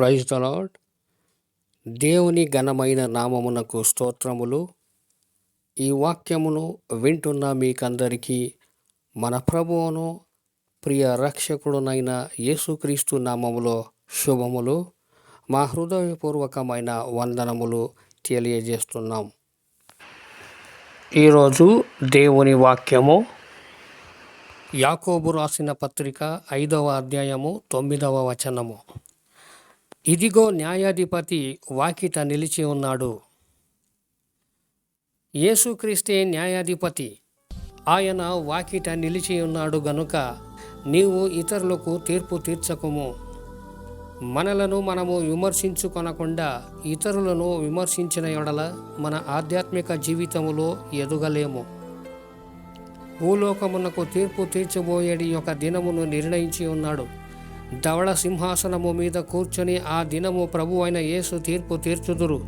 Praise the lord దేవుని ఘనమైన నామమునకు స్తోత్రములు. ఈ వాక్యమును వింటున్న మీకందరికీ మన ప్రభువును ప్రియ రక్షకుడునైన యేసుక్రీస్తు నామములో శుభములు. మా హృదయపూర్వకమైన వందనములు తెలియజేస్తున్నాం. ఈరోజు దేవుని వాక్యము యాకోబు రాసిన పత్రిక ఐదవ అధ్యాయము తొమ్మిదవ వచనము. ఇదిగో న్యాయాధిపతి వాకిట నిలిచి ఉన్నాడు. యేసుక్రీస్తే న్యాయాధిపతి ఆయన వాకిట నిలిచి ఉన్నాడు గనుక నీవు ఇతరులకు తీర్పు తీర్చకుము. మనలను మనము విమర్శించుకొనకుండా ఇతరులను విమర్శించిన ఎడల మన ఆధ్యాత్మిక జీవితములో ఎదుగలేము. భూలోకమునకు తీర్పు తీర్చబోయేడి ఒక దినమును నిర్ణయించి ఉన్నాడు. ధవళ సింహాసనము మీద కూర్చొని ఆ దినము ప్రభు అయిన యేసు తీర్పు తీర్చుదురు.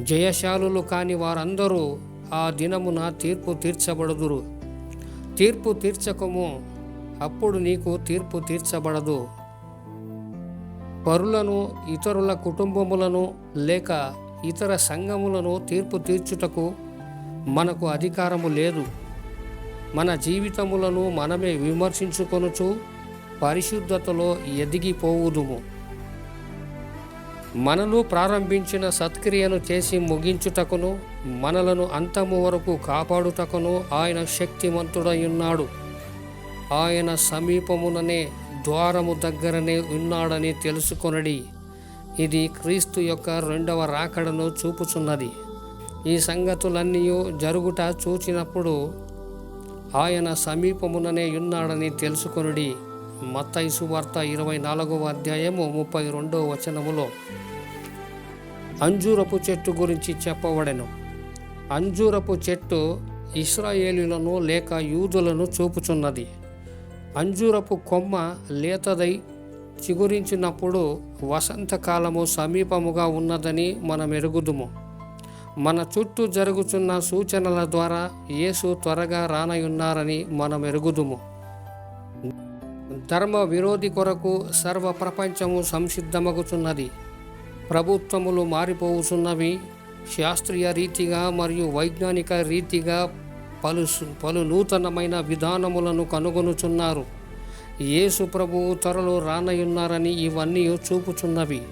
జయశాలులు కాని వారందరూ ఆ దినమున తీర్పు తీర్చబడుదురు. తీర్పు తీర్చకము అప్పుడు నీకు తీర్పు తీర్చబడదు. పరులను ఇతరుల కుటుంబములను లేక ఇతర సంఘములను తీర్పు తీర్చుటకు మనకు అధికారము లేదు. మన జీవితములను మనమే విమర్శించుకొనుచు పరిశుద్ధతలో ఎదిగిపోవుదుము. మనలు ప్రారంభించిన సత్క్రియను చేసి ముగించుటకును మనలను అంతము వరకు కాపాడుటకును ఆయన శక్తిమంతుడై ఉన్నాడు. ఆయన సమీపముననే ద్వారము దగ్గరనే ఉన్నాడని తెలుసుకొనడి. ఇది క్రీస్తు యొక్క రెండవ రాకడను చూపుచున్నది. ఈ సంగతులన్నీ జరుగుట చూచినప్పుడు ఆయన సమీపముననే ఉన్నాడని తెలుసుకొనుడి. మత్తయి సువార్త ఇరవై నాలుగవ అధ్యాయము ముప్పై రెండవ వచనములో అంజూరపు చెట్టు గురించి చెప్పబడెను అంజూరపు చెట్టు ఇస్రాయేలులను లేక యూదులను చూపుచున్నది. అంజూరపు కొమ్మ లేతదై చిగురించినప్పుడు వసంతకాలము సమీపముగా ఉన్నదని మనం ఎరుగుదుము మన చుట్టూ జరుగుతున్న సూచనల ద్వారా యేసు త్వరగా రానయున్నారని మనం ఎరుగుదుము ధర్మ విరోధి కొరకు సర్వ ప్రపంచము సంసిద్ధమగుచున్నది. ప్రభుత్వములు మారిపోవుచున్నవి శాస్త్రీయ రీతిగా మరియు వైజ్ఞానిక రీతిగా పలు పలు నూతనమైన విధానములను కనుగొనుచున్నారు. యేసు ప్రభువు త్వరలో రానయున్నారని ఇవన్నీ చూపుచున్నవి.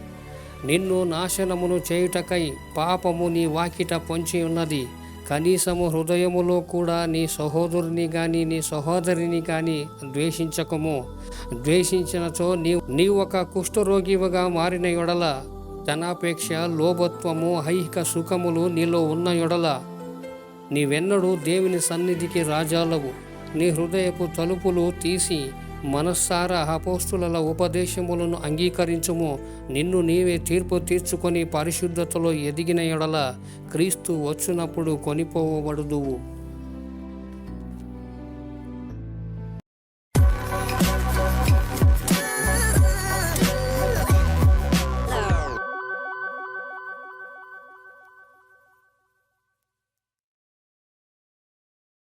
నిన్ను నాశనమును చేయుటకై పాపము నీ వాకిట పొంచి ఉన్నది కనీసము హృదయములో కూడా నీ సహోదరుని కానీ నీ సహోదరిని కానీ ద్వేషించకము. ద్వేషించినచో నీ నీ ఒక కుష్ఠరోగివుగా మారిన యొడల ధనాపేక్ష లోభత్వము ఐహిక సుఖములు నీలో ఉన్న యొడల నీవెన్నడూ దేవుని సన్నిధికి రాజాలవు. నీ హృదయపు తలుపులు తీసి మనస్సారా అపోస్తుల ఉపదేశములను అంగీకరించుము. నిన్ను నీవే తీర్పు తీర్చుకొని పరిశుద్ధతలో ఎదిగిన ఎడల క్రీస్తు వచ్చినప్పుడు కొనిపోవబడుదువు.